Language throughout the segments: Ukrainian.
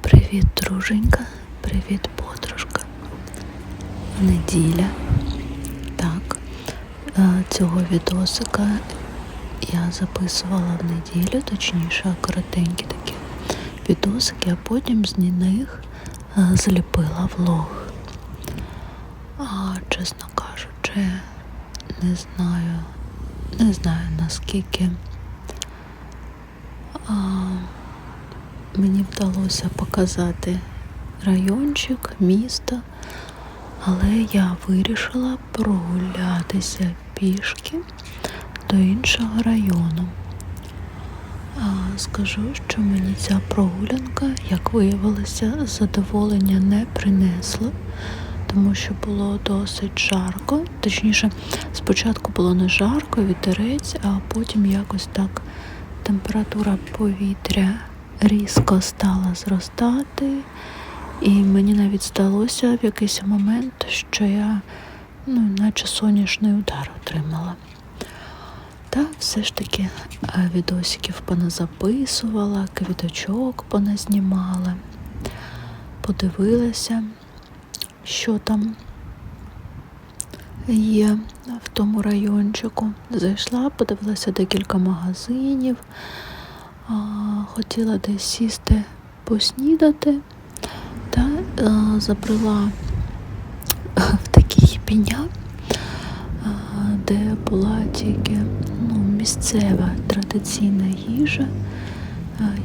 Привіт, друженька, привіт, подружка. Неділя. Так, цього відосика я записувала в неділю, точніше, коротенькі такі відосики, а потім з них зліпила влог. А, чесно кажучи, не знаю, не знаю наскільки. А, мені вдалося показати райончик, місто, але я вирішила прогулятися пішки до іншого району. Скажу, що мені ця прогулянка, як виявилося, задоволення не принесла, тому що було досить жарко. Точніше, спочатку було не жарко, вітерець, а потім якось так температура повітря різко стала зростати, і мені навіть здалося в якийсь момент, що я ну, наче сонячний удар отримала. Та все ж таки е, відосиків поназаписувала, квіточок поназнімала, подивилася, що там є в тому райончику. Зайшла, подивилася декілька магазинів, хотіла десь сісти поснідати та а, забрела в такий піня, де була тільки ну, місцева традиційна їжа,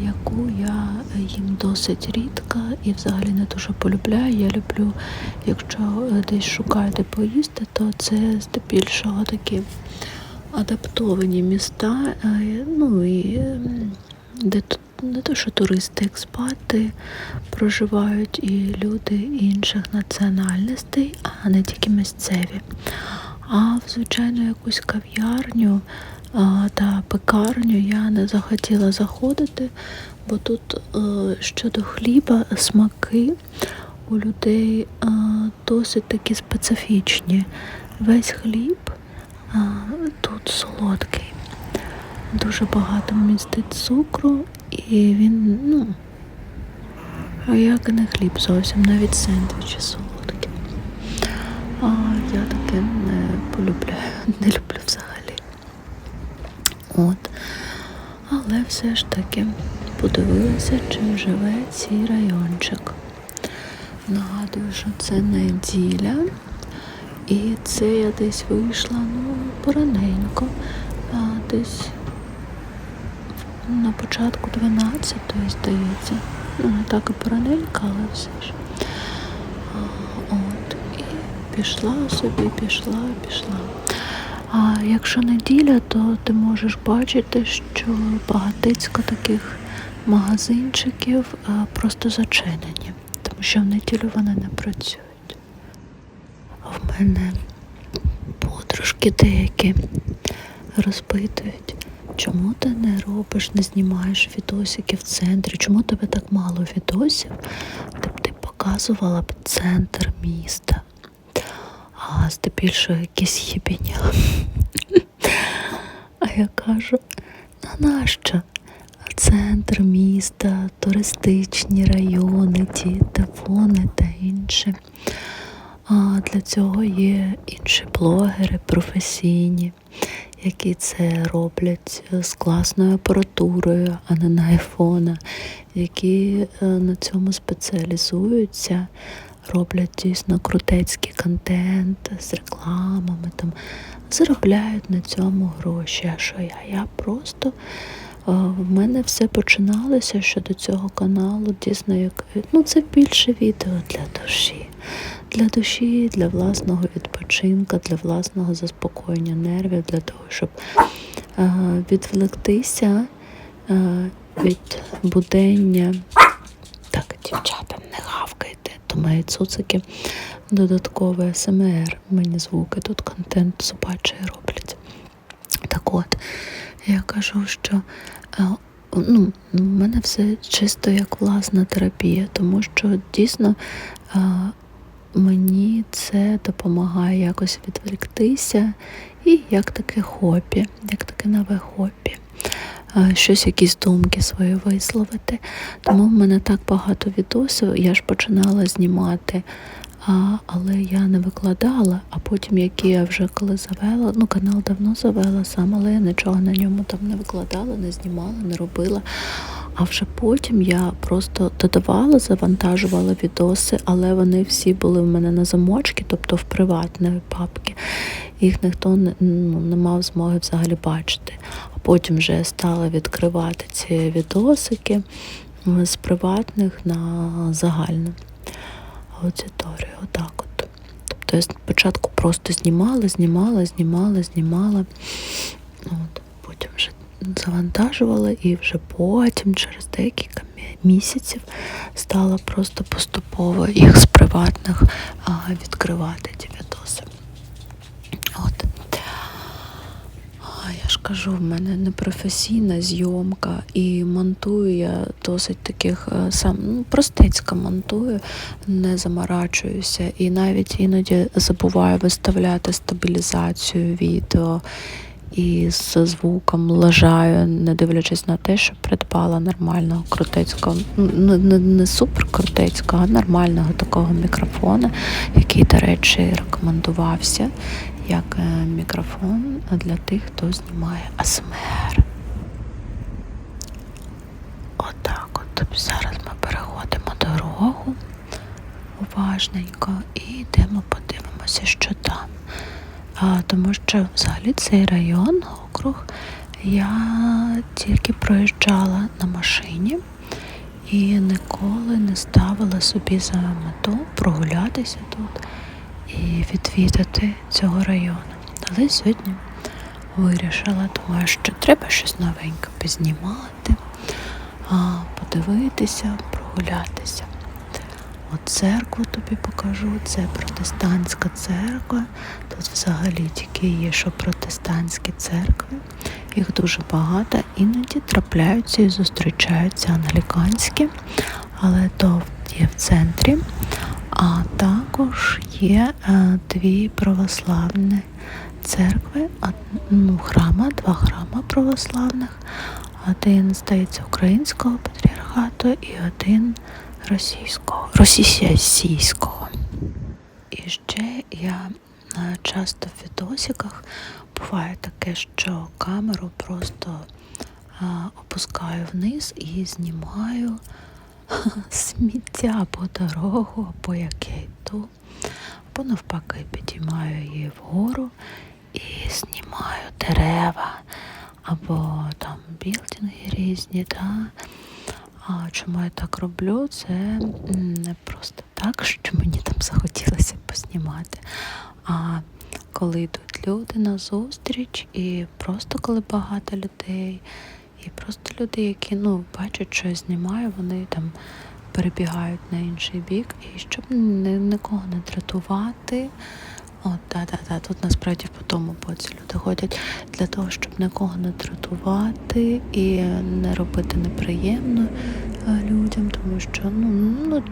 яку я їм досить рідко і взагалі не дуже полюбляю. Я люблю, якщо е, десь шукаю де поїсти, то це здебільшого такі адаптовані міста, е, ну і де тут не то, що туристи, експати проживають і люди інших національностей, а не тільки місцеві. А в звичайно якусь кав'ярню та пекарню я не захотіла заходити, бо тут е, щодо хліба смаки у людей е, досить такі специфічні. Весь хліб а, тут солодкий, дуже багато містить цукру, і він, ну, як не хліб зовсім, навіть сендвічі солодкі. А я таке не полюбляю, не люблю взагалі. От. Але все ж таки подивилася, чим живе цей райончик. Нагадую, що це неділя. І це я десь вийшла, ну, пораненько, а десь на початку 12-ї, здається. Ну, не так і пораненько, але все ж. От, і пішла собі, пішла, пішла. А якщо неділя, то ти можеш бачити, що багатицько таких магазинчиків просто зачинені, тому що в неділю вони не працюють. А в мене подружки деякі розпитують, чому ти не робиш, не знімаєш відосики в центрі, чому тебе так мало відосів, де б ти показувала б центр міста, а здебільшого якісь їбіння. А я кажу, а нащо? Центр міста, туристичні райони, ті тавони та інше. А для цього є інші блогери професійні, які це роблять з класною апаратурою, а не на айфона, які е, на цьому спеціалізуються, роблять дійсно крутецький контент з рекламами, там, заробляють на цьому гроші. А що я? Я просто в мене все починалося щодо цього каналу, дійсно, ну це більше відео для душі, для душі, для власного відпочинку, для власного заспокоєння нервів, для того, щоб відвлектися від будення. Так, дівчата, не гавкайте, то мої цуцики додаткове СМР. Мені звуки тут контент собачий роблять. Так от, я кажу, що ну, в мене все чисто як власна терапія, тому що дійсно мені це допомагає якось відволіктися і як таке хобі, як таке нове хобі. щось, якісь думки свої висловити. Тому в мене так багато відосів. Я ж починала знімати, а, але я не викладала. А потім, які я вже коли завела, ну канал давно завела сам, але я нічого на ньому там не викладала, не знімала, не робила. А вже потім я просто додавала, завантажувала відоси, але вони всі були в мене на замочки, тобто в приватної папки. Їх ніхто не, ну, не мав змоги взагалі бачити. А потім вже я стала відкривати ці відосики з приватних на загальну аудиторію. Отак от. Тобто я спочатку просто знімала, знімала, знімала, знімала. От, потім вже завантажувала і вже потім, через декілька місяців, стала просто поступово їх з приватних а, відкривати ті відоси. От. А, Я ж кажу, в мене непрофесійна зйомка і монтую я досить таких е, сам ну, простецько монтую, не заморачуюся. І навіть іноді забуваю виставляти стабілізацію відео і з звуком лажаю, не дивлячись на те, що придбала нормального крутецького, ну не, не супер крутецького, а нормального такого мікрофона, який, до речі, рекомендувався як е, мікрофон для тих, хто знімає АСМР. Отак от. Зараз ми переходимо дорогу уважненько і йдемо подивимося, що там. А, тому що взагалі цей район, округ, я тільки проїжджала на машині і ніколи не ставила собі за мету прогулятися тут і відвідати цього району. Але сьогодні вирішила, думаю, що треба щось новеньке познімати, подивитися, прогулятися. От церкву тобі покажу, це протестантська церква. Тут взагалі тільки є, що протестантські церкви. Їх дуже багато, іноді трапляються і зустрічаються англіканські, але то є в центрі. А також є е, дві православні церкви, ну, храма, два храма православних. Один, здається, українського патріархату і один російського, російського. І ще я е, часто в відосиках буває таке, що камеру просто е, опускаю вниз і знімаю сміття по дорогу, або як йду, або навпаки підіймаю її вгору і знімаю дерева, або там білдинги різні. Та? А чому я так роблю? Це не просто так, що мені там захотілося познімати. А коли йдуть люди на зустріч, і просто коли багато людей, і просто люди, які ну, бачать, що я знімаю, вони там перебігають на інший бік, і щоб ні, нікого не дратувати. От, да, да, да. Тут насправді по тому боці люди ходять для того, щоб нікого не дратувати і не робити неприємно е, людям, тому що ну, ну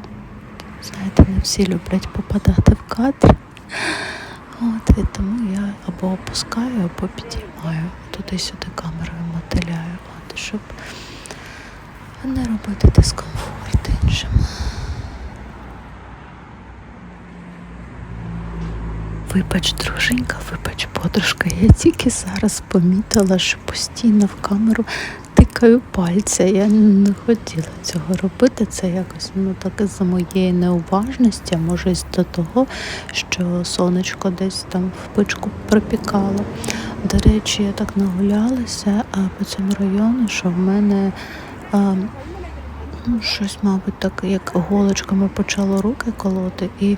знаєте, не всі люблять попадати в кадр. От, і тому я або опускаю, або підіймаю. Туди-сюди камерою мотиляю, от, щоб не робити дискомфорт іншим. Вибач, друженька, вибач, подружка. Я тільки зараз помітила, що постійно в камеру тикаю пальця. Я не хотіла цього робити. Це якось ну так за моєї неуважності, а може із до того, що сонечко десь там в пичку припікало. До речі, я так нагулялася а, по цьому району, що в мене. А, Ну, щось, мабуть, так як голочками почало руки колоти, і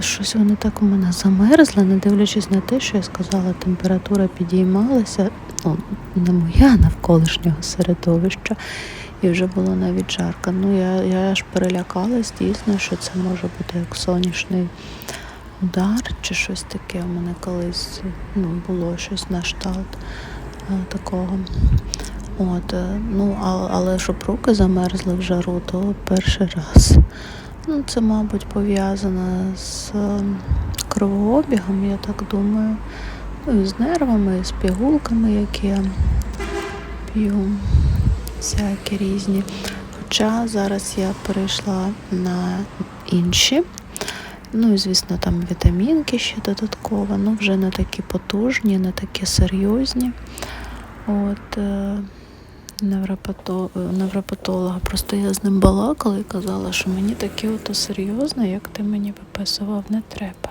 щось вони так у мене замерзли, не дивлячись на те, що я сказала, температура підіймалася, ну, не моя навколишнього середовища, і вже було навіть жарко. Ну, я, я аж перелякалась, дійсно, що це може бути як сонячний удар чи щось таке. У мене колись ну, було щось на кшталт е, такого. От, е, ну, але щоб руки замерзли в жару, то перший раз. Ну, це, мабуть, пов'язано з е, кровообігом, я так думаю. Ну, і з нервами, і з пігулками, які я всякі різні. Хоча зараз я перейшла на інші. Ну і, звісно, там вітамінки ще додатково, ну вже не такі потужні, не такі серйозні. От, е, невропатолога. Просто я з ним балакала і казала, що мені таке ото серйозне, як ти мені виписував, не треба.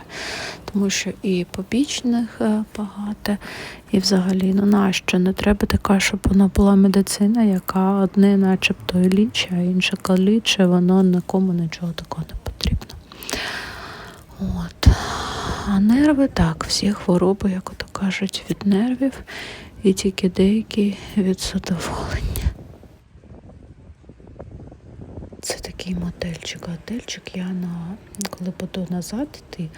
Тому що і побічних е, багато, і взагалі, ну нащо не треба така, щоб вона була медицина, яка одне начебто і лічить, а інше калічить, воно нікому нічого такого не потрібно. От. А нерви так, всі хвороби, як ото кажуть, від нервів, і тільки деякі від задоволення. Це такий мотельчик. Готельчик я на коли буду назад йти,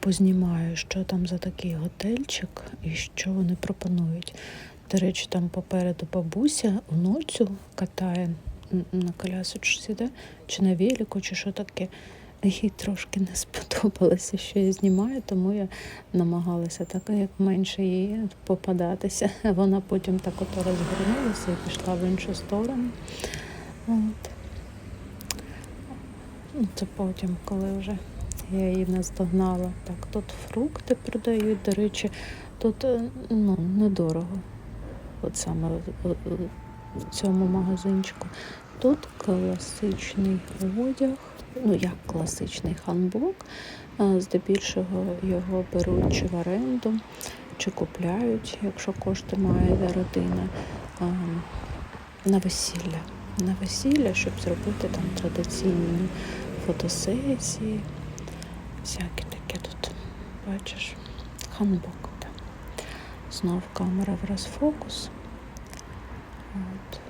познімаю, що там за такий готельчик і що вони пропонують. До речі, там попереду бабуся внуцю катає на колясочці, да? чи на велику, чи що таке. Їй трошки не сподобалося, що я знімаю, тому я намагалася так як менше їй попадатися. Вона потім так ото розгорнулася і пішла в іншу сторону. От. Ну, Це потім, коли вже я її наздогнала. Так, тут фрукти продають, до речі, тут е, ну, недорого. От саме в- цьому магазинчику. Тут класичний одяг, ну як класичний ханбок. Здебільшого його беруть чи в оренду, чи купляють, якщо кошти має родина, на весілля. На весілля, щоб зробити там традиційні фотосесії. Всяке таке тут, бачиш, ханбок. Знов камера в розфокус. От.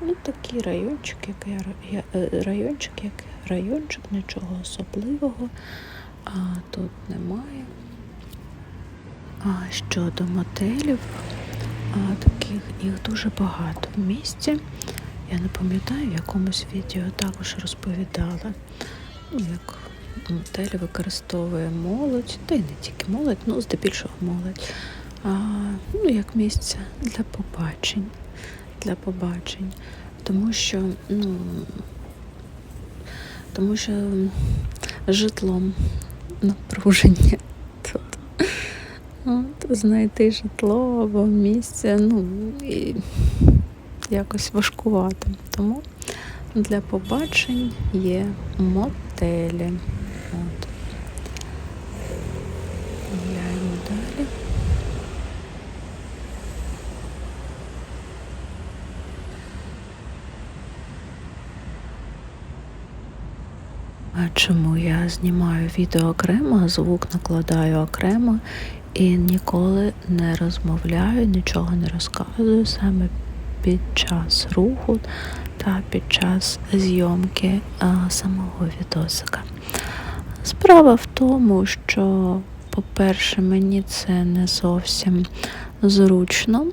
Ну, такий райончик, як я, е, райончик, як райончик, нічого особливого, а тут немає. А щодо мотелів, а, таких їх дуже багато в місті. Я не пам'ятаю, в якомусь відео також розповідала, як мотель використовує молодь, та й не тільки молодь, ну здебільшого молодь. А, ну, як місце для побачень. Для побачень. Тому що, ну, тому що житлом напруження тут. От, знайти житло або місце, ну, і якось важкувато. Тому для побачень є мотелі. От. Гуляємо далі. А чому я знімаю відео окремо, звук накладаю окремо і ніколи не розмовляю, нічого не розказую саме під час руху та під час зйомки а, самого відосика. Справа в тому, що, по-перше, мені це не зовсім зручно.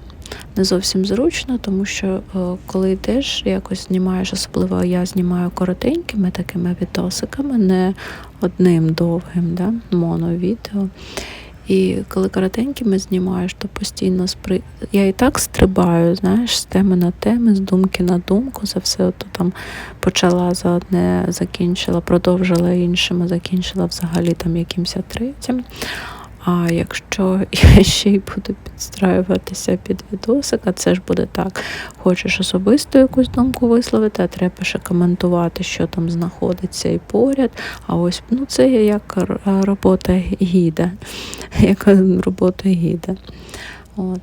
Не зовсім зручно, тому що е, коли йдеш, якось знімаєш, особливо я знімаю коротенькими такими відосиками, не одним довгим, да, моновідео. І коли коротенькими знімаєш, то постійно спри... я і так стрибаю, знаєш, з теми на теми, з думки на думку, за все ото там почала за одне, закінчила, продовжила іншим, закінчила взагалі там якимось третім. А якщо я ще й буду підстраюватися під відосик, а це ж буде так. Хочеш особисто якусь думку висловити, а треба ще коментувати, що там знаходиться і поряд. А ось ну це є як робота гіда, як робота гіда. От.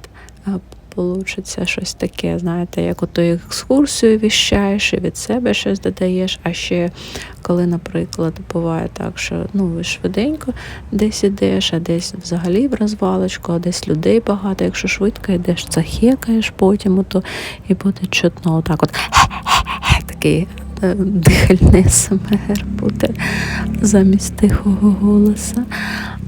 Получиться щось таке, знаєте, як ото екскурсію віщаєш і від себе щось додаєш. А ще коли, наприклад, буває так, що ну ви швиденько десь ідеш, а десь взагалі в розвалочку, а десь людей багато. Якщо швидко йдеш, захекаєш потім, то і буде чутно отак от такий е, дихальний СМР буде замість тихого голоса.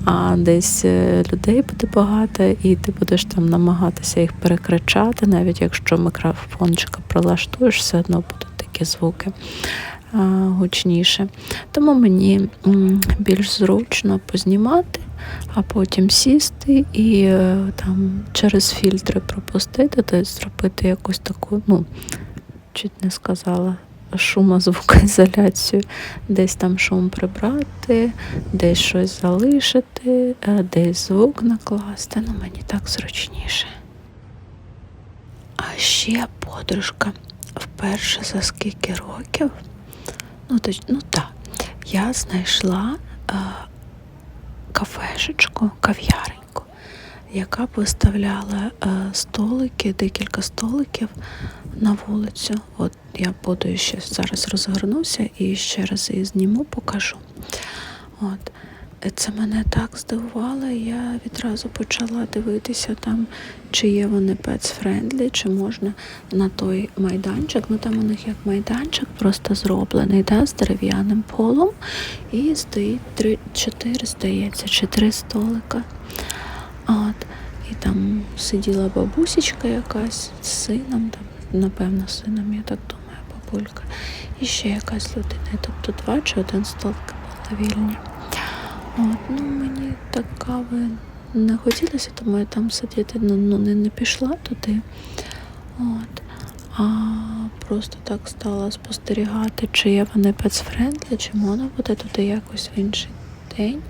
А десь е, людей буде багато, і ти будеш там намагатися їх перекричати, навіть якщо мікрофончика прилаштуєш, все одно будуть такі звуки а, гучніше. Тому мені більш зручно познімати а потім сісти і е, там через фільтри пропустити, тобто зробити якусь таку, ну, чуть не сказала, шумозвукоізоляцію, десь там шум прибрати, десь щось залишити, е, десь звук накласти. Ну, мені так зручніше. А ще подружка. Вперше за скільки років, ну, точ, ну так, я знайшла е, кафешечку, кав'яреньку, яка виставляла е, столики, декілька столиків на вулицю. От я буду ще зараз розгорнуся і ще раз її зніму, покажу. От. Це мене так здивувало, я відразу почала дивитися там, чи є вони pets-friendly, чи можна на той майданчик. Ну там у них як майданчик просто зроблений, да, з дерев'яним полом. І стоїть три, чотири, здається, чи три столика. От. І там сиділа бабусечка якась з сином, там, напевно, сином, я так думаю, бабулька. І ще якась людина. Тобто два чи один столик були вільні. От, ну мені так кави не хотілося, тому я там сидіти ну, ну не, не пішла туди. От. А просто так стала спостерігати, чи є вони пецфрендлі, чи можна буде туди якось в інший день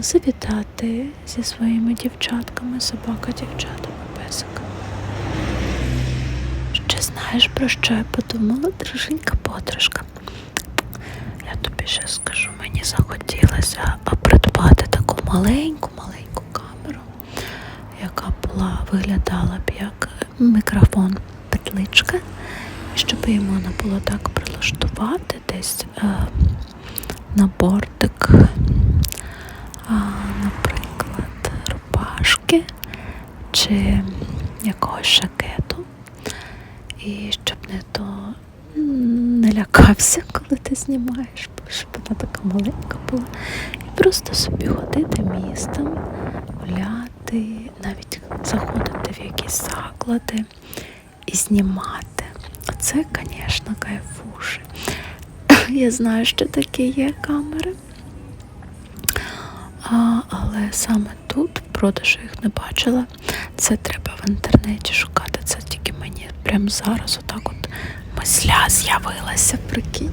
завітати зі своїми дівчатками, собака-дівчатами, песиками. Ще знаєш, про що я подумала, друженька подружка? Я тобі ще скажу, мені захотілося придбати таку маленьку-маленьку камеру, яка була, виглядала б як мікрофон петличка, щоб її можна було так прилаштувати десь е, на бортик, е, наприклад, рубашки чи якогось жакету. І щоб не то не лякався, коли ти знімаєш, щоб вона така маленька була. І просто собі ходити містом, гуляти, навіть заходити в якісь заклади і знімати. Це, звісно, кайфуше. Я знаю, що такі є камери. А, Але саме тут, продажу їх не бачила, це треба в інтернеті шукати. Це тільки мені прямо зараз отак от Мисля з'явилася, прикинь.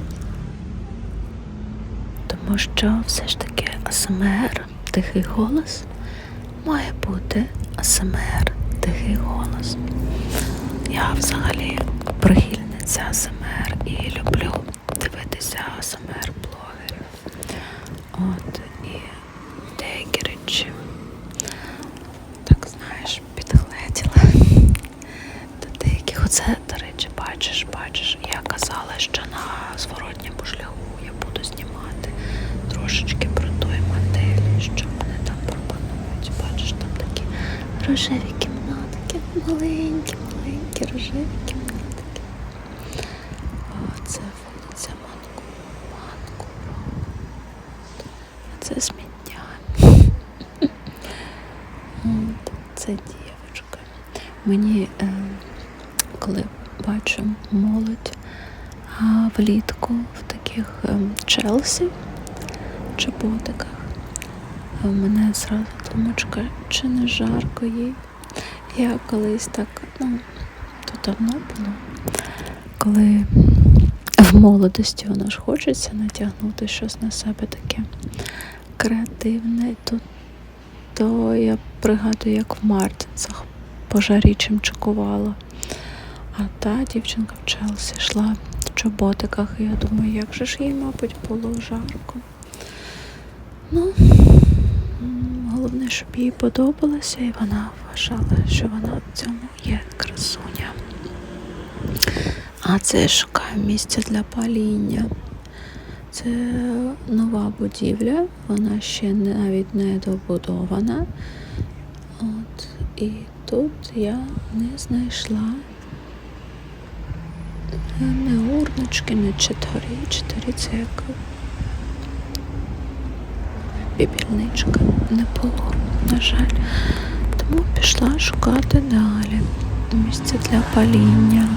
Тому що все ж таки АСМР, тихий голос, має бути АСМР, тихий голос. Я взагалі прихильниця АСМР і люблю дивитися АСМР блогерів. От, і деякі речі, так знаєш, підгледіла. До деяких оце, до речі, бачиш, бачиш, я казала, що на зворотньому шляху я буду знімати трошечки про той модель, що мене там пропонують. Бачиш, там такі рожеві кімнатки, маленькі, маленькі рожеві кімнатки. О, це вулиця Манку. Манку. Це сміття. От, Це дівчинка. Мені, е, коли бачу молодь а, влітку в таких е, Челсі чоботиках, а в мене зразу думочка, чи не жарко їй. Я колись так, ну, то давно було, коли в молодості воно ж хочеться натягнути щось на себе таке креативне. То, то я пригадую, як в Мартінсах пожарі чим чекувала. А та дівчинка в Челсі йшла в чоботиках, і я думаю, як же ж їй, мабуть, було жарко. Ну, головне, щоб їй подобалося, і вона вважала, що вона в цьому є красуня. А це я шукаю місце для паління. Це нова будівля, вона ще навіть не добудована. От, І тут я не знайшла не урночки, не чотири. Чотири це як бібільничка не було, на жаль. Тому пішла шукати далі місце для паління.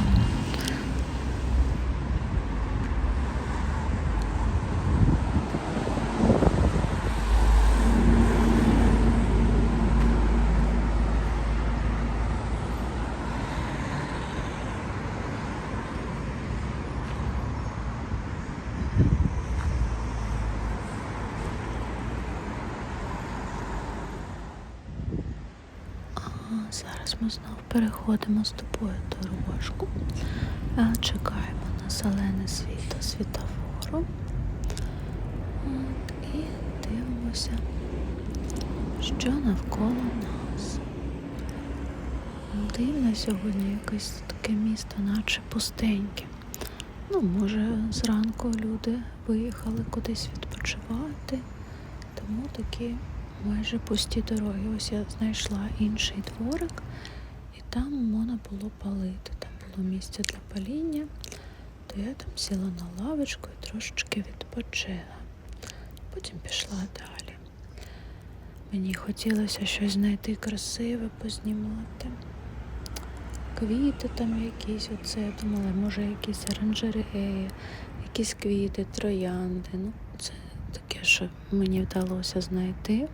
Зараз ми знов переходимо з тобою дорожку. Чекаємо на зелене світло світофору. І дивимося, що навколо нас. Дивно сьогодні якесь таке місто, наче пустеньке. Ну, може, зранку люди виїхали кудись відпочивати, тому такі майже пусті дороги. Ось я знайшла інший дворик, там можна було палити. Там було місце для паління, то я там сіла на лавочку і трошечки відпочила. Потім пішла далі. Мені хотілося щось знайти красиве, познімати. Квіти там якісь, оце я думала, може якісь оранжереї, якісь квіти, троянди. Ну, це таке, що мені вдалося знайти.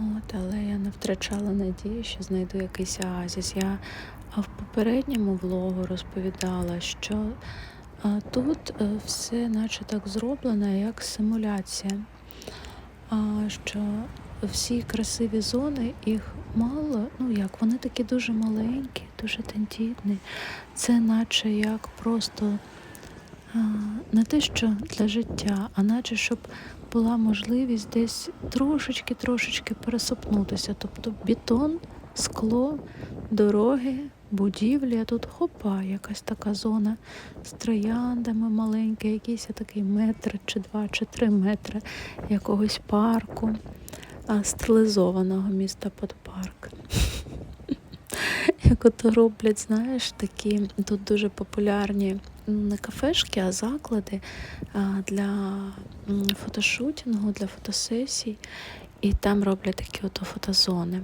От, але я не втрачала надії, що знайду якийсь оазіс. Я в попередньому влогу розповідала, що тут е, все наче так зроблено, як симуляція. Що всі красиві зони, їх мало, ну як, вони такі дуже маленькі, дуже тендітні. Це наче як просто не те, що для життя, а наче щоб була можливість десь трошечки-трошечки пересопнутися. Тобто бетон, скло, дороги, будівлі, а тут хопа, якась така зона з трояндами маленька, якийсь такий метр чи два, чи три метри якогось парку, стилізованого міста під парк. Як ото роблять, знаєш, такі тут дуже популярні не кафешки, а заклади для фотошутінгу, для фотосесій. І там роблять такі ото фотозони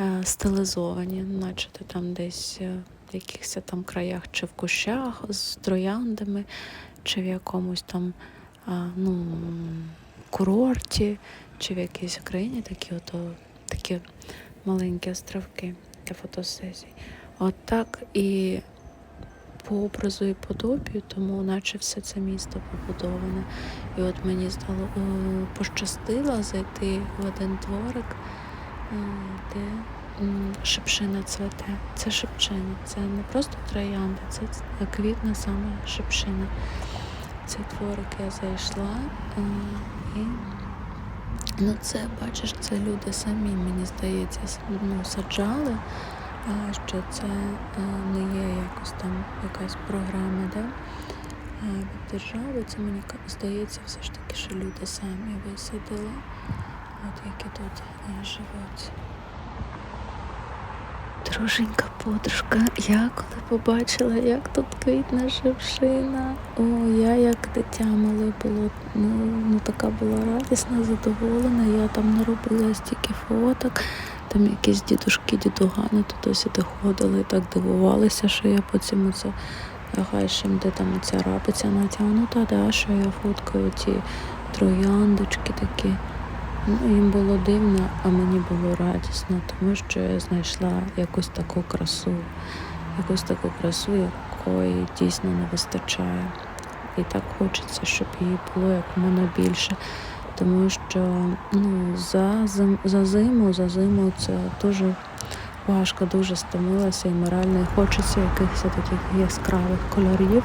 е, стилізовані, наче ти там десь е, в якихось там краях, чи в кущах з трояндами, чи в якомусь там ну, курорті, чи в якійсь країні такі ото такі маленькі островки для фотосесій. От так і по образу і подобію, тому наче все це місто побудоване. І от мені стало е, пощастило зайти в один дворик, е, де шипшина цвете. Це шипшина, це не просто троянда, це квітне саме шипшина. Цей дворик я зайшла е, і Ну, це бачиш, це люди самі, мені здається, ну, саджали, що це е, не є якось там якась програма, да? від держави. Це мені здається, все ж таки, що люди самі висадили, от які тут е, живуть. Друженька подружка, я коли побачила, як тут квітне шипшина, о, я як дитя мале було, ну, ну така була радісна, задоволена. Я там наробила стільки фоток, там якісь дідушки, дідугани тут сюди ходили так дивувалися, що я по цьому це гайшим, де там ця рапиця натягнута, да, що я фоткаю ті трояндочки такі. Ну, їм було дивно, а мені було радісно, тому що я знайшла якусь таку красу, якусь таку красу, якої дійсно не вистачає. І так хочеться, щоб її було як можна більше. Тому що ну, за, зим, за зиму, за зиму це дуже важко, дуже стомилася і морально, і хочеться якихось таких яскравих кольорів.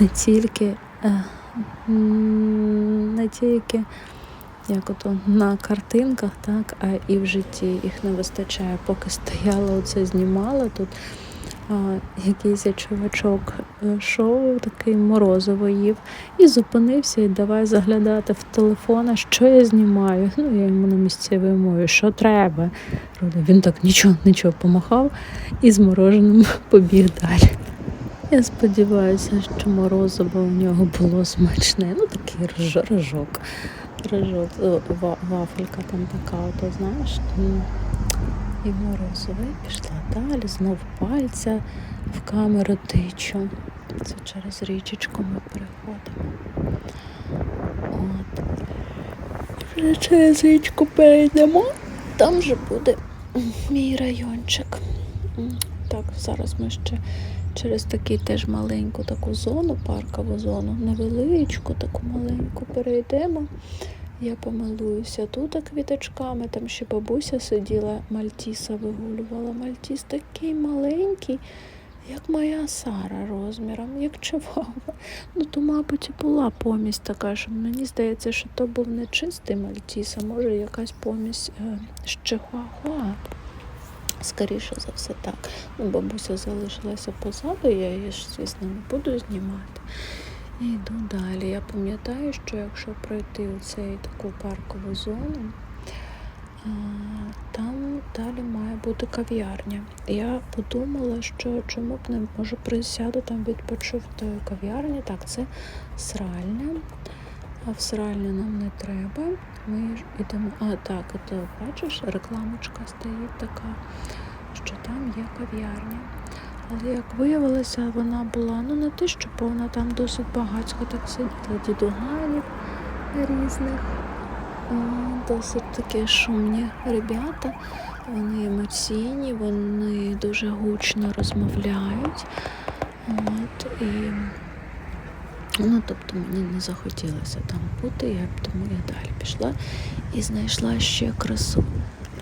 Не тільки, е, не тільки як ото на картинках, так, а і в житті їх не вистачає. Поки стояла оце знімала тут. А, якийсь чувачок е, шоу, такий морозиво їв, і зупинився і давай заглядати в телефон, що я знімаю. Ну, я йому на місцевій мові, що треба. Він так нічого, нічого помахав і з мороженим побіг далі. Я сподіваюся, що морозиво у нього було смачне. Ну, такий рож- рожок. Рожок, вафелька там така, ото знаєш. І морозиво. І пішла далі, знов пальця в камеру тичу. Це через річечку ми переходимо. От. Вже через річку перейдемо. Там вже буде мій райончик. Так, зараз ми ще через таку теж маленьку таку зону, паркову зону, невеличку, таку маленьку перейдемо. Я помилуюся тут квіточками, там ще бабуся сиділа, Мальтіса вигулювала. Мальтіс такий маленький, як моя Сара розміром, як чивава. Ну, то, мабуть, і була помість така, що мені здається, що то був не чистий Мальтіс, а може якась помість е, з Чихуахуа. Скоріше за все так. Ну, бабуся залишилася позаду, я її ж, звісно, не буду знімати. І йду далі. Я пам'ятаю, що якщо пройти у цей таку паркову зону, там далі має бути кав'ярня. Я подумала, що чому б не може присяду там відпочив тої кав'ярні. Так, це сральня. А в сральню нам не треба. Ми йдемо. А, так, то бачиш, рекламочка стоїть така, що там є кав'ярня. Але як виявилося, вона була ну не те, що повна, там досить багатько так сиділи дідуганів різних. Досить такі шумні ребята. Вони емоційні, вони дуже гучно розмовляють. От, і, ну, тобто мені не захотілося там бути, я, тому я далі пішла і знайшла ще красу.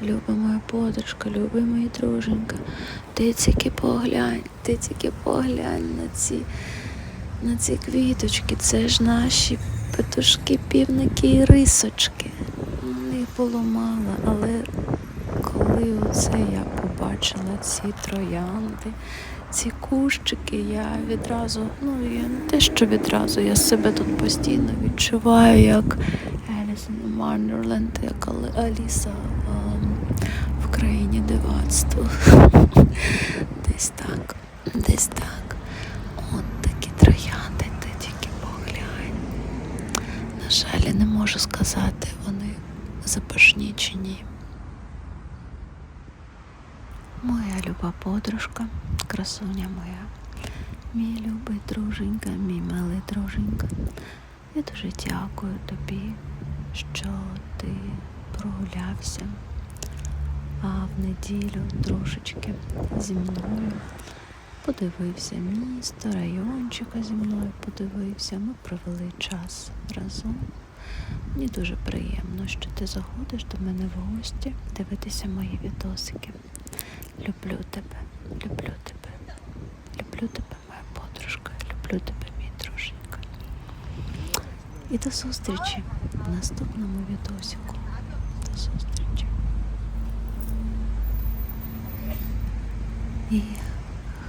Люба моя подружка, люба моя друженька, ти тільки поглянь, ти тільки поглянь на ці, на ці квіточки. Це ж наші петушки, півники і рисочки. Їх було мало, але коли оце я побачила ці троянди, ці кущики, я відразу, ну я не те, що відразу, я себе тут постійно відчуваю, як Alice in як Аліса ем, в країні дивацтва. Десь так, десь так. От такі троянди, ти тільки поглянь. На жаль, я не можу сказати, вони запашні чи ні. Моя люба подружка, красуня моя, мій любий друженька, мій милий друженька. Я дуже дякую тобі, що ти прогулявся, а в неділю трошечки зі мною подивився місто, райончика зі мною подивився. Ми провели час разом. Мені дуже приємно, що ти заходиш до мене в гості дивитися мої відосики. Люблю тебе, люблю тебе, люблю тебе, моя подружка, люблю тебе, мій друженька. І до зустрічі в наступному відосику. До зустрічі. І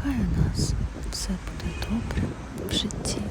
хай у нас все буде добре в житті